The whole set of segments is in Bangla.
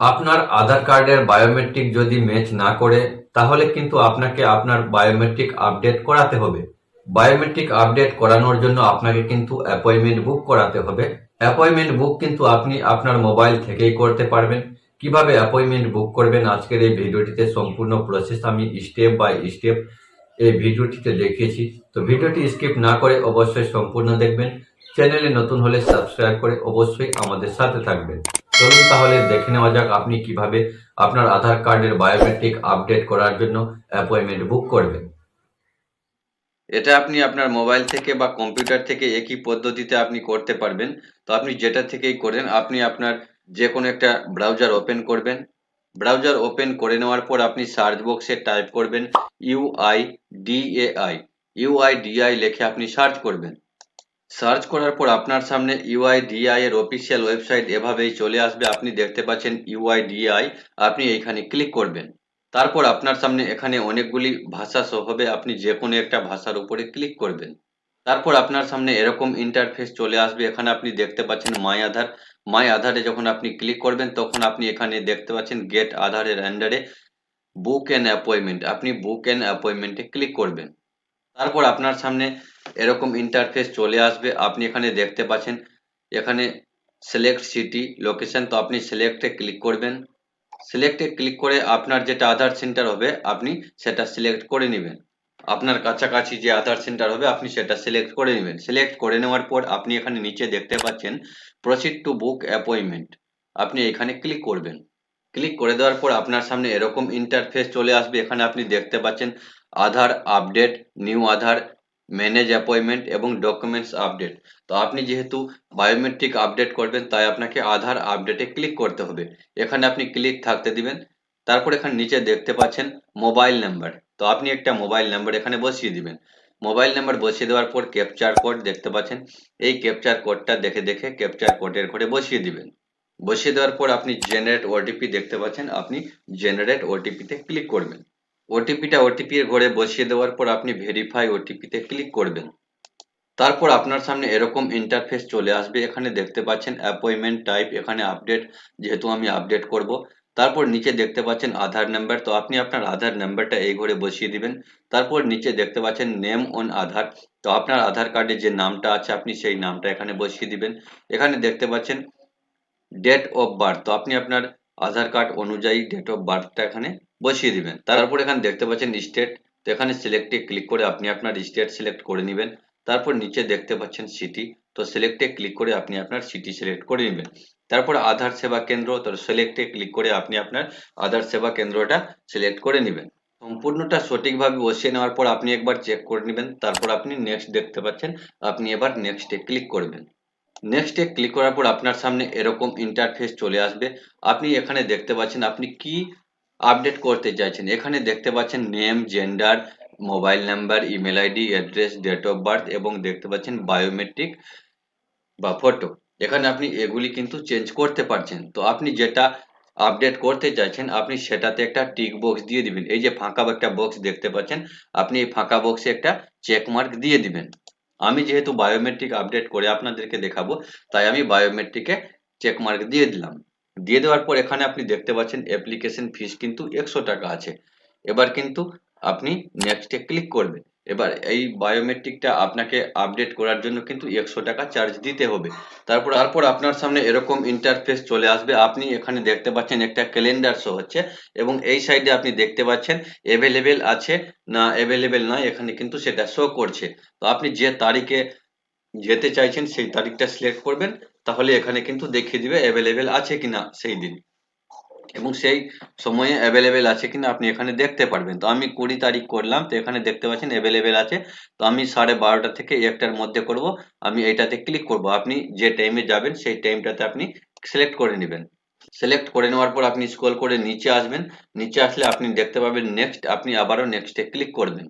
আপনার আধার কার্ডের বায়োমেট্রিক যদি ম্যাচ না করে, তাহলে কিন্তু আপনাকে আপনার বায়োমেট্রিক আপডেট করাতে হবে। বায়োমেট্রিক আপডেট করানোর জন্য আপনাকে কিন্তু অ্যাপয়েন্টমেন্ট বুক করাতে হবে। অ্যাপয়েন্টমেন্ট বুক কিন্তু আপনি আপনার মোবাইল থেকেই করতে পারবেন। কীভাবে অ্যাপয়েন্টমেন্ট বুক করবেন আজকের এই ভিডিওটিতে সম্পূর্ণ প্রসেস আমি স্টেপ বাই স্টেপ এই ভিডিওটিতে দেখিয়েছি। তো ভিডিওটি স্কিপ না করে অবশ্যই সম্পূর্ণ দেখবেন। চ্যানেলে নতুন হলে সাবস্ক্রাইব করে অবশ্যই আমাদের সাথে থাকবেন। চলুন তাহলে দেখে নেওয়া যাক আপনি কীভাবে আপনার আধার কার্ডের বায়োমেট্রিক আপডেট করার জন্য অ্যাপয়েন্টমেন্ট বুক করবেন। এটা আপনি আপনার মোবাইল থেকে বা কম্পিউটার থেকে একই পদ্ধতিতে আপনি করতে পারবেন। তো আপনি যেটা থেকেই করেন, আপনি আপনার যে কোনো একটা ব্রাউজার ওপেন করবেন। ব্রাউজার ওপেন করে নেওয়ার পর আপনি সার্চ বক্সে টাইপ করবেন ইউআই ডিএআই ইউআই লিখে আপনি সার্চ করবেন। সার্চ করার পর আপনার সামনে ইউআইডিআই এর অফিসিয়াল ওয়েবসাইট এভাবেই চলে আসবে। আপনি দেখতে পাচ্ছেন ইউআইডিআই আপনি এইখানে ক্লিক করবেন। তারপর আপনার সামনে এখানে অনেকগুলি ভাষা শো হবে। আপনি যে কোনো একটা ভাষার উপরে ক্লিক করবেন। তারপর আপনার সামনে এরকম ইন্টারফেস চলে আসবে। এখানে আপনি দেখতে পাচ্ছেন মাই আধার মাই আধারে যখন আপনি ক্লিক করবেন, তখন আপনি এখানে দেখতে পাচ্ছেন গেট আধারের আন্ডারে বুক অ্যান্ড অ্যাপয়েন্টমেন্ট আপনি বুক অ্যান্ড অ্যাপয়েন্টমেন্টে ক্লিক করবেন। তারপর আপনার সামনে এরকম ইন্টারফেস চলে আসবে। আপনি এখানে দেখতে পাচ্ছেন, এখানে সিলেক্ট সিটি লোকেশন তো আপনি সিলেক্টে ক্লিক করবেন। সিলেক্টে ক্লিক করে আপনার যেটা আধার সেন্টার হবে, আপনি সেটা সিলেক্ট করে নেবেন। আপনার কাছাকাছি যে আধার সেন্টার হবে, আপনি সেটা সিলেক্ট করে নেবেন। সিলেক্ট করে নেওয়ার পর আপনি এখানে নিচে দেখতে পাচ্ছেন প্রসিড টু বুক অ্যাপয়েন্টমেন্ট আপনি এখানে ক্লিক করবেন। ক্লিক করে দেওয়ার পর আপনার সামনে এরকম ইন্টারফেস চলে আসবে। এখানে আপনি দেখতে পাচ্ছেন Aadhaar update, new Aadhaar, manage appointment এবং ডকুমেন্টস আপডেট। তো আপনি যেহেতু বায়োমেট্রিক আপডেট করবেন, তাই আপনাকে আধার আপডেটে ক্লিক করতে হবে। এখানে আপনি ক্লিক থাকতে দিবেন, তারপর এখানে নিচে দেখতে পাচ্ছেন মোবাইল নাম্বার। তো আপনি একটা মোবাইল নাম্বার এখানে বসিয়ে দিবেন। মোবাইল নাম্বার বসিয়ে দেওয়ার পর ক্যাপচার কোড দেখতে পাচ্ছেন। এই ক্যাপচার কোডটা দেখে দেখে ক্যাপচার কোডের ঘরে বসিয়ে দিবেন। বসিয়ে দেওয়ার পর আপনি জেনারেট ওটিপি দেখতে পাচ্ছেন। আপনি জেনারেট ওটিপিতে ক্লিক করবেন। ওটিপিটা ওটিপি এর ঘরে বসিয়ে দেওয়ার পর আপনি ভেরিফাই ওটিপিতে ক্লিক করবেন। তারপর আপনার সামনে এরকম ইন্টারফেস চলে আসবে। এখানে দেখতে পাচ্ছেন অ্যাপয়েন্টমেন্ট টাইপ এখানে আপডেট যেহেতু আমি আপডেট করব। তারপর নিচে দেখতে পাচ্ছেন আধার নাম্বার তো আপনি আপনার আধার নাম্বারটা এই ঘরে বসিয়ে দিবেন। তারপর নিচে দেখতে পাচ্ছেন নেম অন আধার। তো আপনার আধার কার্ডে যে নামটা আছে, আপনি সেই নামটা এখানে বসিয়ে দিবেন। এখানে দেখতে পাচ্ছেন ডেট অফ বার্থ তো আপনি আপনার আধার কার্ড অনুযায়ী ডেট অফ বার্থটা এখানে বসিয়ে দিবেন। তারপর এখানে দেখতে পাচ্ছেন স্টেট তো এখানে সিলেক্টে ক্লিক করে আপনি আপনার স্টেট সিলেক্ট করে নেবেন। তারপর নিচে দেখতে পাচ্ছেন সিটি তো সিলেক্টে ক্লিক করে আপনি আপনার সিটি সিলেক্ট করে নেবেন। তারপর আধার সেবা কেন্দ্র, তো সিলেক্টে ক্লিক করে আপনি আপনার আধার সেবা কেন্দ্রটা সিলেক্ট করে নেবেন। সম্পূর্ণটা সঠিকভাবে বসিয়ে নেওয়ার পর আপনি একবার চেক করে নেবেন। তারপর আপনি নেক্সট দেখতে পাচ্ছেন, আপনি এবার নেক্সটে ক্লিক করবেন। নেক্সটে ক্লিক করার পর আপনার সামনে এরকম ইন্টারফেস চলে আসবে। আপনি এখানে দেখতে পাচ্ছেন আপনি কি আপডেট করতে চাইছেন। এখানে দেখতে পাচ্ছেন name gender mobile number email ID address date of birth এবং দেখতে পাচ্ছেন বায়োমেট্রিক বা ফটো এখানে আপনি এগুলি কিন্তু চেঞ্জ করতে পারছেন। তো আপনি যেটা আপডেট করতে চাইছেন, আপনি সেটাতে একটা টিক বক্স দিয়ে দিবেন। এই যে ফাঁকা একটা বক্স দেখতে পাচ্ছেন, আপনি এই ফাঁকা বক্সে একটা চেক মার্ক দিয়ে দিবেন। আমি যেহেতু বায়োমেট্রিক আপডেট করে আপনাদেরকে দেখাবো, তাই আমি বায়োমেট্রিকে চেক মার্ক দিয়ে দিলাম। দিয়ে দেওয়ার পর এখানে আপনি দেখতে পাচ্ছেন অ্যাপ্লিকেশন ফিস কিন্তু একশো টাকা আছে। এবার কিন্তু আপনি নেক্সটে ক্লিক করবেন। এবার এই বায়োমেট্রিকটা আপনাকে আপডেট করার জন্য কিন্তু একশো টাকা চার্জ দিতে হবে। তারপর তারপর আপনার সামনে এরকম ইন্টারফেস চলে আসবে। আপনি এখানে দেখতে পাচ্ছেন একটা ক্যালেন্ডার শো হচ্ছে এবং এই সাইডে আপনি দেখতে পাচ্ছেন অ্যাভেলেবেল আছে না অ্যাভেলেবেল নয়, এখানে কিন্তু সেটা শো করছে। তো আপনি যে তারিখে যেতে চাইছেন সেই তারিখটা সিলেক্ট করবেন। তাহলে এখানে কিন্তু দেখিয়ে দিবে অ্যাভেলেবেল আছে কিনা সেই দিন। এবং সেই সময়ে অ্যাভেলেবেল আছে কিনা আপনি এখানে দেখতে পারবেন। তো আমি কুড়ি তারিখ করলাম, তো এখানে দেখতে পাচ্ছেন অ্যাভেলেবেল আছে। তো আমি সাড়ে বারোটা থেকে একটার মধ্যে করব। আমি এটাতে ক্লিক করব। আপনি যে টাইমে যাবেন, সেই টাইমটাতে আপনি সিলেক্ট করে নেবেন। সিলেক্ট করে নেওয়ার পর আপনি স্ক্রল করে নিচে আসবেন। নিচে আসলে আপনি দেখতে পাবেন নেক্সট আপনি আবারও নেক্সটে ক্লিক করবেন।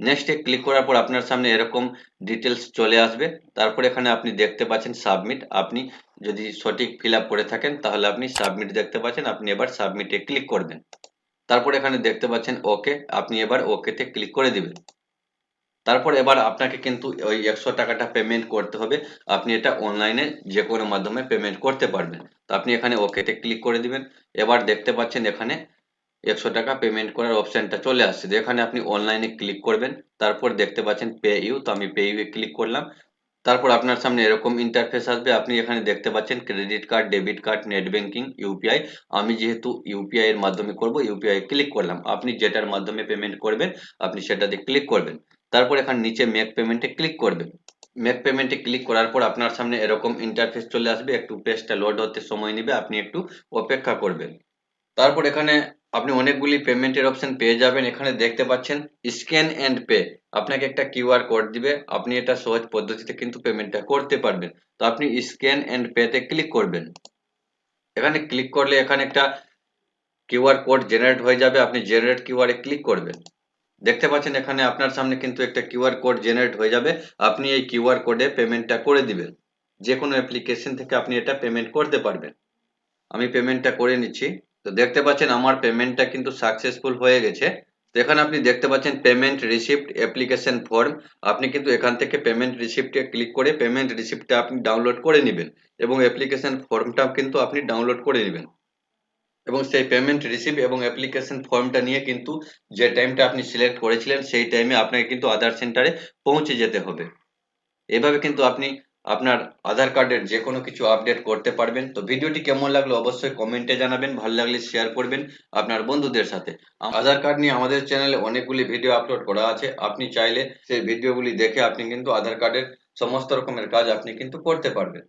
নেক্সটে ক্লিক করার পর আপনার সামনে এরকম ডিটেলস চলে আসবে। তারপর এখানে আপনি দেখতে পাচ্ছেন সাবমিট আপনি যদি সঠিক ফিল করে থাকেন, তাহলে আপনি সাবমিট দেখতে পাচ্ছেন। আপনি এবার সাবমিটে ক্লিক করবেন। তারপর এখানে দেখতে পাচ্ছেন ওকে আপনি এবার ওকেতে ক্লিক করে দিবেন। তারপর এবার আপনাকে কিন্তু ওই একশো টাকাটা পেমেন্ট করতে হবে। আপনি এটা অনলাইনে যে কোনো মাধ্যমে পেমেন্ট করতে পারবেন। তো আপনি এখানে ওকেতে ক্লিক করে দিবেন। এবার দেখতে পাচ্ছেন এখানে একশো টাকা পেমেন্ট করার অপশনটা চলে আসছে। যেখানে আপনি অনলাইনে ক্লিক করবেন, তারপর দেখতে পাচ্ছেন পে ইউ তো আমি পে ইউ ক্লিক করলাম। তারপর আপনার সামনে এরকম ইন্টারফেস আসবে, আপনি এখানে দেখতে পাচ্ছেন credit card debit card net banking UPI আমি যেহেতু ইউপিআই এর মাধ্যমে করব ইউপিআই ক্লিক করলাম। আপনি যেটার মাধ্যমে পেমেন্ট করবেন, আপনি সেটাতে ক্লিক করবেন। তারপর এখানে নিচে মেক পেমেন্টে ক্লিক করবেন। মেক পেমেন্টে ক্লিক করার পর আপনার সামনে এরকম ইন্টারফেস চলে আসবে। একটু পেজটা লোড হতে সময় নেবে, আপনি একটু অপেক্ষা করবেন। তারপর এখানে আপনি অনেকগুলি পেমেন্টের অপশন পেয়ে যাবেন। এখানে দেখতে পাচ্ছেন স্ক্যান অ্যান্ড পে আপনাকে একটা কিউআর কোড দিবে। আপনি এটা সহজ পদ্ধতিতে কিন্তু পেমেন্টটা করতে পারবেন। তো আপনি স্ক্যান অ্যান্ড পেতে ক্লিক করবেন। এখানে ক্লিক করলে এখানে একটা কিউআর কোড জেনারেট হয়ে যাবে। আপনি জেনারেট কিউআর ক্লিক করবেন। দেখতে পাচ্ছেন, এখানে আপনার সামনে কিন্তু একটা কিউআর কোড জেনারেট হয়ে যাবে। আপনি এই কিউআর কোডে পেমেন্টটা করে দিবেন। যে কোনো অ্যাপ্লিকেশন থেকে আপনি এটা পেমেন্ট করতে পারবেন। আমি পেমেন্টটা করে নিচ্ছি। তো দেখতে পাচ্ছেন আমার পেমেন্টটা কিন্তু সাকসেসফুল হয়ে গেছে। তো এখানে আপনি দেখতে পাচ্ছেন পেমেন্ট রিসিপ্ট অ্যাপ্লিকেশন ফর্ম আপনি কিন্তু এখান থেকে পেমেন্ট রিসিপ্টে ক্লিক করে পেমেন্ট রিসিপ্টটা আপনি ডাউনলোড করে নেবেন এবং অ্যাপ্লিকেশন ফর্মটা কিন্তু আপনি ডাউনলোড করে নেবেন। এবং সেই পেমেন্ট রিসিপ্ট এবং অ্যাপ্লিকেশন ফর্মটা নিয়ে কিন্তু যে টাইমটা আপনি সিলেক্ট করেছিলেন, সেই টাইমে আপনাকে কিন্তু আধার সেন্টারে পৌঁছে যেতে হবে। এভাবে কিন্তু আপনি আপনার আধার কার্ডের যে কোনো কিছু আপডেট করতে পারবেন। তো ভিডিওটি কেমন লাগল অবশ্যই কমেন্টে জানাবেন, ভালো লাগলে শেয়ার করবেন আপনার বন্ধুদের সাথে। আধার কার্ড নিয়ে আমাদের চ্যানেলে অনেকগুলি ভিডিও আপলোড করা আছে। আপনি চাইলে সেই ভিডিওগুলি দেখে আপনি কিন্তু আধার কার্ডের সমস্ত রকমের কাজ আপনি কিন্তু করতে পারবেন।